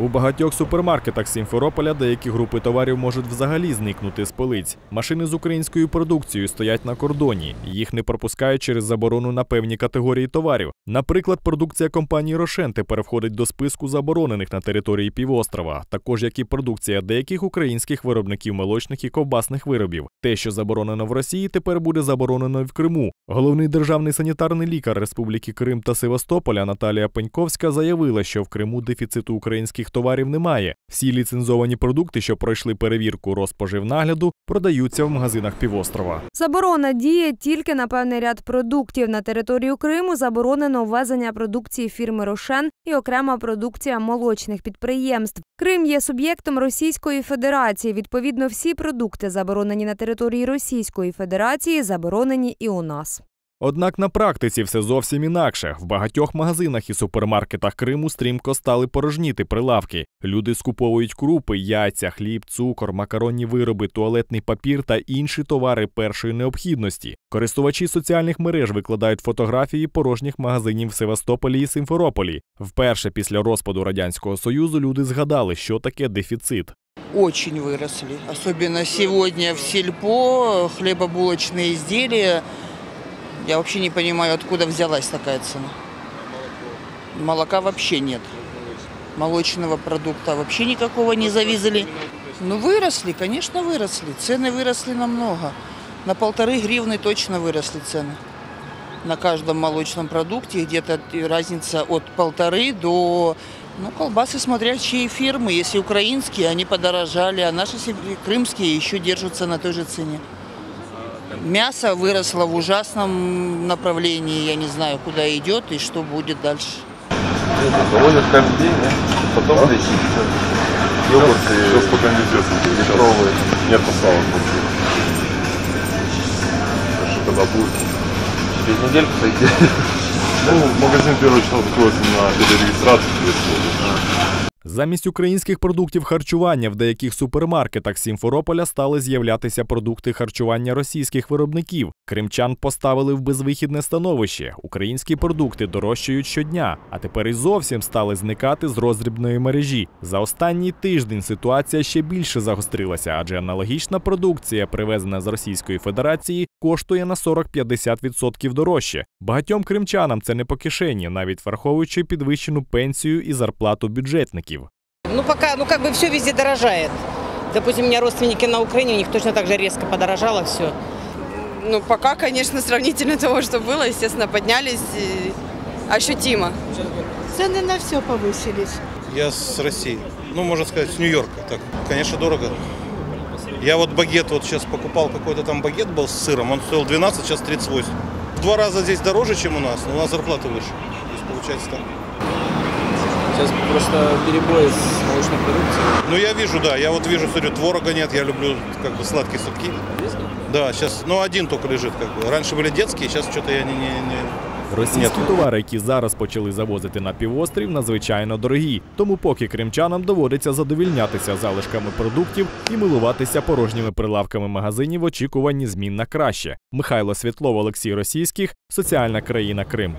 У багатьох супермаркетах Сімферополя деякі групи товарів можуть взагалі зникнути з полиць. Машини з українською продукцією стоять на кордоні. Їх не пропускають через заборону на певні категорії товарів. Наприклад, продукція компанії Рошен тепер входить до списку заборонених на території півострова, також як і продукція деяких українських виробників молочних і ковбасних виробів. Те, що заборонено в Росії, тепер буде заборонено в Криму. Головний державний санітарний лікар Республіки Крим та Севастополя Наталія Пеньковська заявила, що в Криму дефіциту українських товарів немає. Всі ліцензовані продукти, що пройшли перевірку Роспоживнагляду, продаються в магазинах півострова. Заборона діє тільки на певний ряд продуктів. На територію Криму заборонено ввезення продукції фірми Рошен і окрема продукція молочних підприємств. Крим є суб'єктом Російської Федерації. Відповідно, всі продукти, заборонені на території Російської Федерації, заборонені і у нас. Однак на практиці все зовсім інакше. В багатьох магазинах і супермаркетах Криму стрімко стали порожніти прилавки. Люди скуповують крупи, яйця, хліб, цукор, макаронні вироби, туалетний папір та інші товари першої необхідності. Користувачі соціальних мереж викладають фотографії порожніх магазинів в Севастополі і Симферополі. Вперше після розпаду радянського союзу люди згадали, що таке дефіцит. Очень выросли. Особенно сегодня в сельпо хлебобулочные изделия. Я вообще не понимаю, откуда взялась такая цена. Молока вообще нет. Молочного продукта вообще никакого не завезли. Ну, выросли, конечно, выросли. Цены выросли намного. На полторы гривны точно выросли цены. На каждом молочном продукте где-то разница от полторы до... Ну, колбасы, смотря чьи фирмы. Если украинские, они подорожали, а наши крымские еще держатся на той же цене. Мясо выросло в ужасном направлении. Я не знаю, куда идет и что будет дальше. Доводят каждый день, да? Потом лечится. Йогурты Сейчас пока неизвестно. литровые. Нет поставок вообще. Что когда будет? Через недельку зайти. Ну, магазин первое число закроется на перерегистрации. Замість українських продуктів харчування в деяких супермаркетах Сімферополя стали з'являтися продукти харчування російських виробників. Кримчан поставили в безвихідне становище. Українські продукти дорожчають щодня, а тепер і зовсім стали зникати з роздрібної мережі. За останній тиждень ситуація ще більше загострилася, адже аналогічна продукція, привезена з Російської Федерації, коштує на 40-50% дорожче. Багатьом кримчанам це не по кишені, навіть враховуючи підвищену пенсію і зарплату бюджетників. Ну, пока, ну, как бы все везде дорожает. Допустим, у меня родственники на Украине, у них точно так же резко подорожало все. Ну, пока, конечно, сравнительно того, что было, естественно, поднялись и ощутимо. Цены на все повысились. Я с России. Ну, можно сказать, с Нью-Йорка. Так, конечно, дорого. Я вот багет вот сейчас покупал, какой-то там багет был с сыром, он стоил 12, сейчас 38. В два раза здесь дороже, чем у нас, но у нас зарплата выше. То есть получается так. Сейчас просто перебои с молочной продукцией. Ну, я вижу, да, я вот вижу, смотрю, творога нет, я люблю как бы сладкие сырки. Да, сейчас, ну, один только лежит как бы. Раньше были детские, сейчас что-то я не, не, не... Російські Ні. товари, які зараз почали завозити на півострів, надзвичайно дорогі. Тому поки кримчанам доводиться задовільнятися залишками продуктів і милуватися порожніми прилавками магазинів в очікуванні змін на краще. Михайло Світлов, Олексій Російських, соціальна країна Крим.